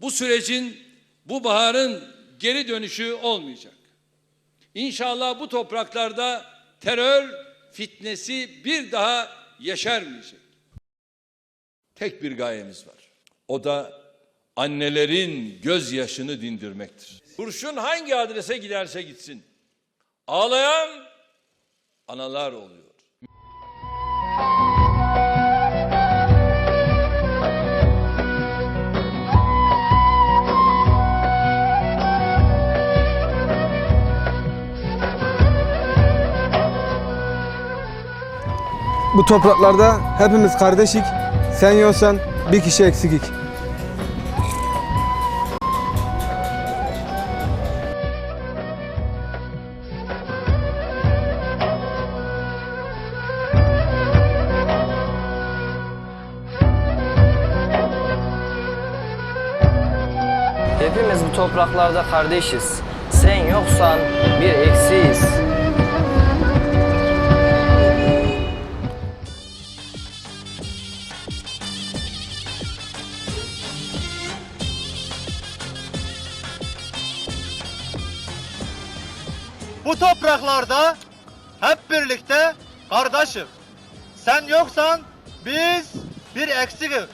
Bu sürecin, bu baharın geri dönüşü olmayacak. İnşallah bu topraklarda terör fitnesi bir daha yeşermeyecek. Tek bir gayemiz var. O da annelerin gözyaşını dindirmektir. Kurşun hangi adrese giderse gitsin. Ağlayan analar oluyor. Bu topraklarda hepimiz kardeşik. Sen yoksan bir kişi eksikik. Hepimiz bu topraklarda kardeşiz. Sen yoksan bir eksiyiz. Bu topraklarda hep birlikte kardeşim. Sen yoksan biz bir eksikiz.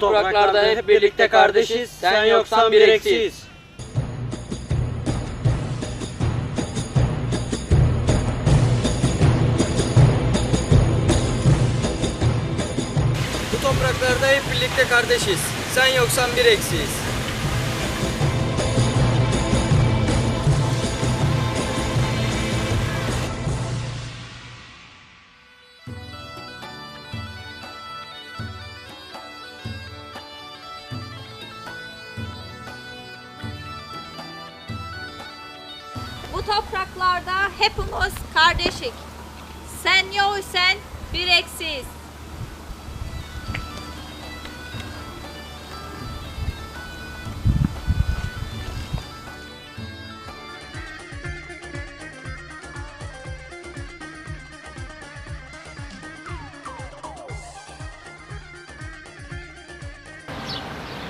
Topraklarda hep birlikte kardeşiz. Sen yoksan bir eksiyiz. Bu topraklarda hep birlikte kardeşiz. Sen yoksan bir eksiyiz. Topraklarda hepimiz kardeşik. Sen yoksan bir eksiz.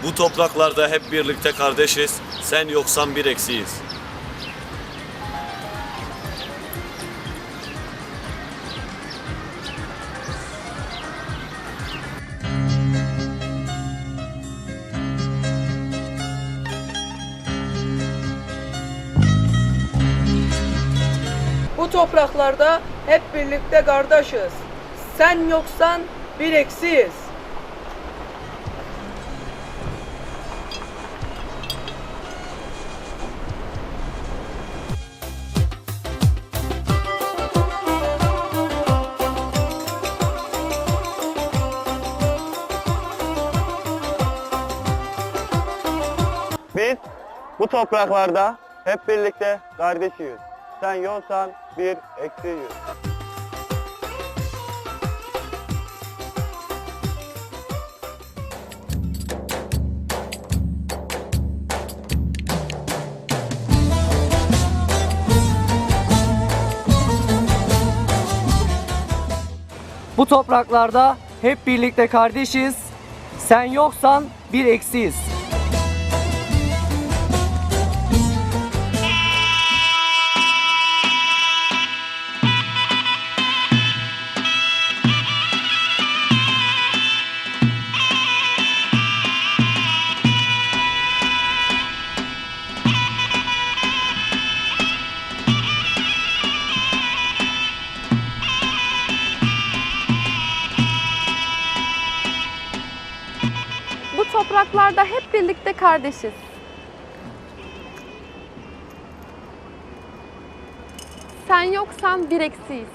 Bu topraklarda hep birlikte kardeşiz. Sen yoksan bir eksiyiz. Bu topraklarda hep birlikte kardeşiz. Sen yoksan bir eksiyiz. Biz bu topraklarda hep birlikte kardeşiyiz. Sen yoksan bir eksiyiz. Bu topraklarda hep birlikte kardeşiz. Sen yoksan bir eksiyiz. Topraklarda hep birlikte kardeşiz. Sen yoksan bir eksiyiz.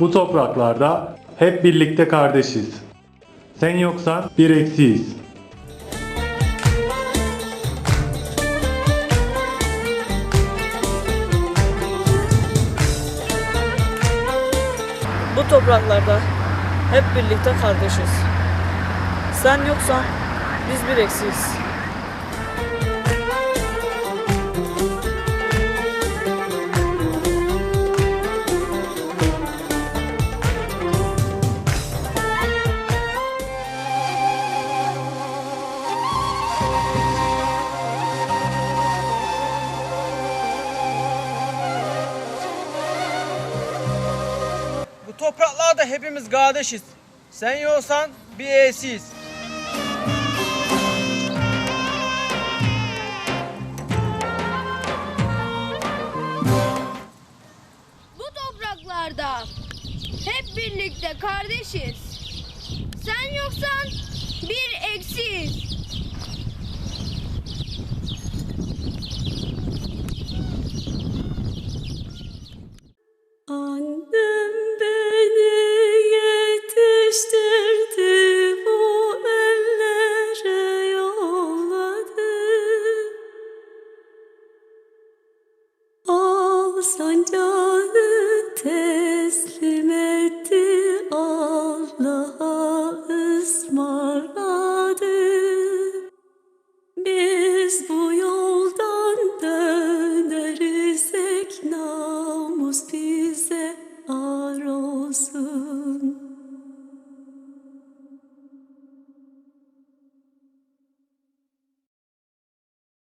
Bu topraklarda hep birlikte kardeşiz. Sen yoksan bir eksiyiz. Topraklarda hep birlikte kardeşiz. Sen yoksan biz bir eksiyiz. Topraklarda hepimiz kardeşiz. Sen yoksan bir eksiyiz. Bu topraklarda hep birlikte kardeşiz. Sen yoksan bir eksiyiz.